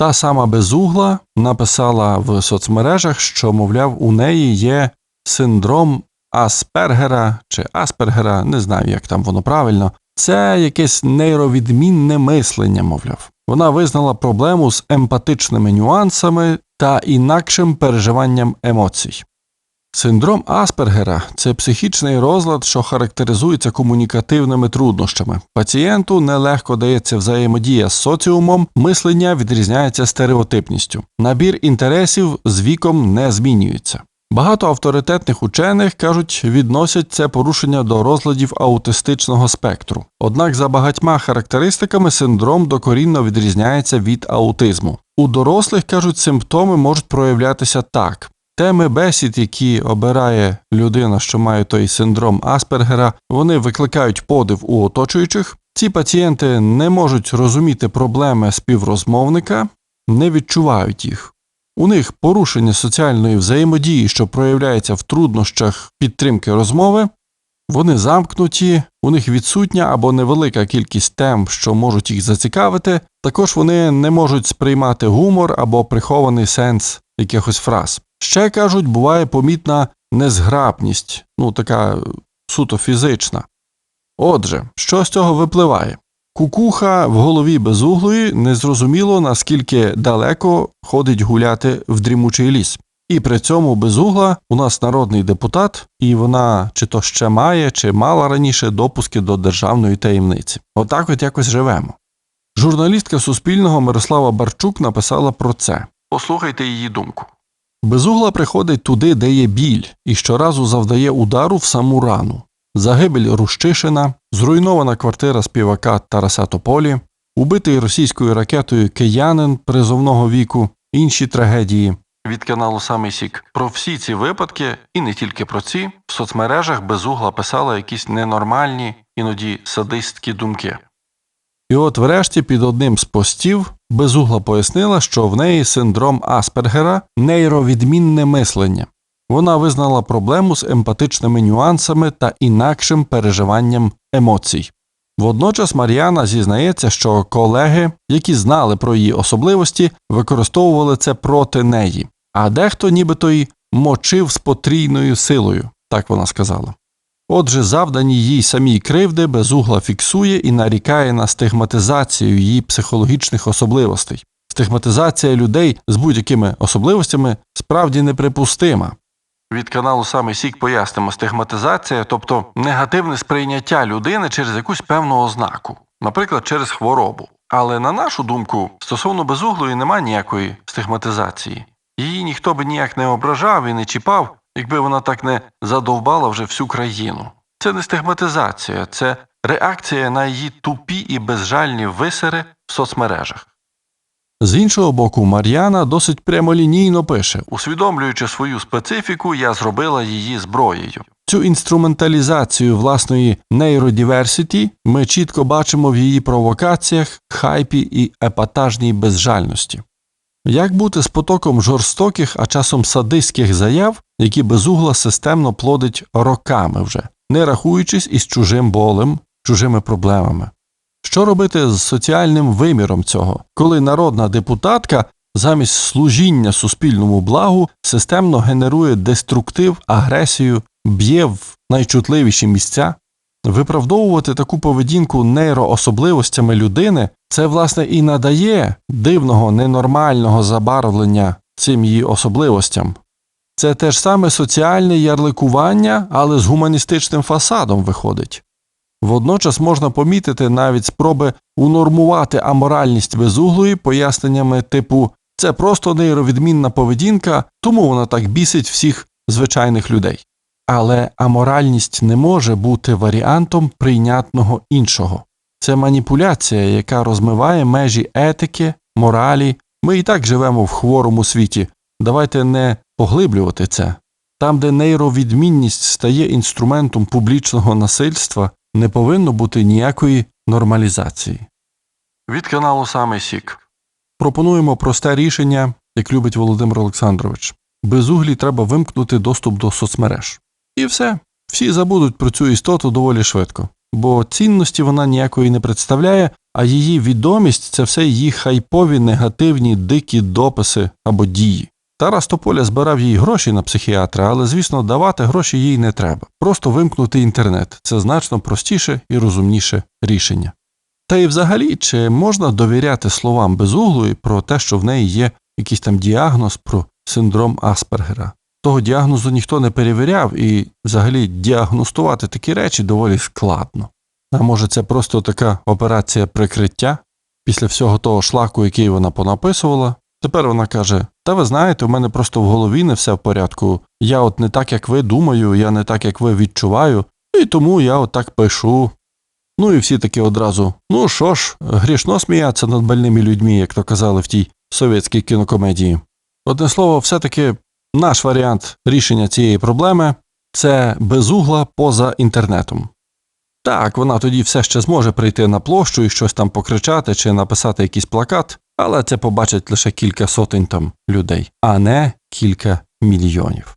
Та сама безугла написала в соцмережах, що, мовляв, у неї є синдром Аспергера чи Аспергера, не знаю, як там воно правильно. Це якесь нейровідмінне мислення, мовляв. Вона визнала проблему з емпатичними нюансами та інакшим переживанням емоцій. Синдром Аспергера це психічний розлад, що характеризується комунікативними труднощами. Пацієнту нелегко дається взаємодія з соціумом, мислення відрізняється стереотипністю. Набір інтересів з віком не змінюється. Багато авторитетних учених кажуть, відносять це порушення до розладів аутистичного спектру. Однак за багатьма характеристиками синдром докорінно відрізняється від аутизму. У дорослих кажуть, симптоми можуть проявлятися так: Теми бесід, які обирає людина, що має той синдром Аспергера, вони викликають подив у оточуючих. Ці пацієнти не можуть розуміти проблеми співрозмовника, не відчувають їх. У них порушення соціальної взаємодії, що проявляється в труднощах підтримки розмови, вони замкнуті, у них відсутня або невелика кількість тем, що можуть їх зацікавити, також вони не можуть сприймати гумор або прихований сенс якихось фраз. Ще кажуть, буває помітна незграбність, ну така суто фізична. Отже, що з цього випливає? Кукуха в голові безуглої незрозуміло наскільки далеко ходить гуляти в дрімучий ліс. І при цьому безугла у нас народний депутат, і вона чи то ще має, чи мала раніше допуски до державної таємниці. Отак от якось живемо. Журналістка Суспільного Мирослава Барчук написала про це. Послухайте її думку. Безугла приходить туди, де є біль, і щоразу завдає удару в саму рану. Загибель Рущишина, зруйнована квартира співака Тараса Тополі, убитий російською ракетою киянин призовного віку, інші трагедії. Від каналу Самий Сік про всі ці випадки, і не тільки про ці, в соцмережах безугла писала якісь ненормальні, іноді садистські думки. І от врешті під одним з постів безугла пояснила, що в неї синдром Аспергера нейровідмінне мислення. Вона визнала проблему з емпатичними нюансами та інакшим переживанням емоцій. Водночас Мар'яна зізнається, що колеги, які знали про її особливості, використовували це проти неї, а дехто нібито й мочив з потрійною силою, так вона сказала. Отже, завдані їй самій кривди безугла фіксує і нарікає на стигматизацію її психологічних особливостей. Стигматизація людей з будь-якими особливостями справді неприпустима. Від каналу Саме Сік пояснимо стигматизація, тобто негативне сприйняття людини через якусь певну ознаку, наприклад, через хворобу. Але на нашу думку, стосовно безуглої немає ніякої стигматизації. Її ніхто би ніяк не ображав і не чіпав, якби вона так не задовбала вже всю країну. Це не стигматизація, це реакція на її тупі і безжальні висери в соцмережах. З іншого боку, Мар'яна досить прямолінійно пише, усвідомлюючи свою специфіку, я зробила її зброєю. Цю інструменталізацію власної нейродіверсіті ми чітко бачимо в її провокаціях, хайпі і епатажній безжальності. Як бути з потоком жорстоких, а часом садистських заяв, які безугла системно плодить роками вже, не рахуючись із чужим болем, чужими проблемами? Що робити з соціальним виміром цього, коли народна депутатка замість служіння суспільному благу системно генерує деструктив, агресію, б'є в найчутливіші місця? Виправдовувати таку поведінку нейроособливостями людини це, власне, і надає дивного ненормального забарвлення цим її особливостям. Це те ж саме соціальне ярликування, але з гуманістичним фасадом виходить. Водночас можна помітити навіть спроби унормувати аморальність безуглої поясненнями типу це просто нейровідмінна поведінка, тому вона так бісить всіх звичайних людей. Але аморальність не може бути варіантом прийнятного іншого. Це маніпуляція, яка розмиває межі етики, моралі. Ми і так живемо в хворому світі. Давайте не поглиблювати це. Там, де нейровідмінність стає інструментом публічного насильства, не повинно бути ніякої нормалізації. Від каналу Саме Сік пропонуємо просте рішення, як любить Володимир Олександрович. Безуглі треба вимкнути доступ до соцмереж. І все. Всі забудуть про цю істоту доволі швидко, бо цінності вона ніякої не представляє, а її відомість це все її хайпові, негативні, дикі дописи або дії. Тарас Тополя збирав їй гроші на психіатра, але, звісно, давати гроші їй не треба. Просто вимкнути інтернет це значно простіше і розумніше рішення. Та й взагалі, чи можна довіряти словам безуглої про те, що в неї є якийсь там діагноз про синдром Аспергера? Того діагнозу ніхто не перевіряв, і взагалі діагностувати такі речі доволі складно. А може, це просто така операція прикриття після всього того шлаку, який вона понаписувала. Тепер вона каже: Та ви знаєте, у мене просто в голові не все в порядку. Я от не так, як ви думаю, я не так, як ви відчуваю, і тому я от так пишу. Ну і всі таки одразу: ну що ж, грішно сміятися над больними людьми, як то казали в тій совєтській кінокомедії. Одне слово, все-таки наш варіант рішення цієї проблеми це безугла поза інтернетом. Так, вона тоді все ще зможе прийти на площу і щось там покричати чи написати якийсь плакат, але це побачить лише кілька сотень там людей, а не кілька мільйонів.